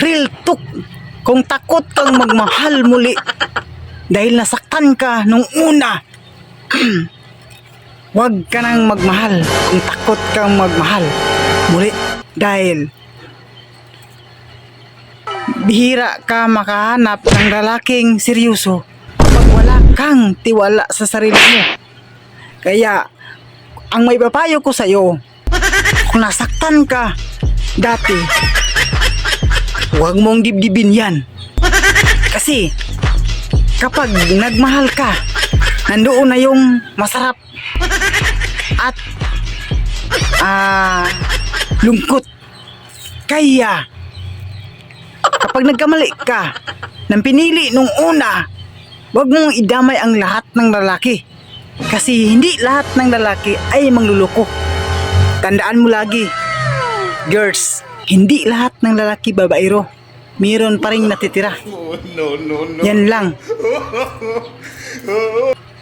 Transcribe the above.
Real talk. Kung takot kang magmahal muli dahil nasaktan ka nung una, huwag ka nang magmahal kung takot kang magmahal muli dahil bihira ka makahanap ng lalaking seryoso pag wala kang tiwala sa sarili mo. Kaya, ang may papayo ko sa'yo, kung nasaktan ka dati, huwag mong dibdibin yan. Kasi, kapag nagmahal ka, nandoon na yung masarap at ah lungkot. Kaya, kapag nagkamali ka ng pinili nung una, huwag mong idamay ang lahat ng lalaki. Kasi hindi lahat ng lalaki ay mangluloko. Tandaan mo lagi, girls, hindi lahat ng lalaki babaero. Meron pa rin natitira. no, no, no. Yan lang.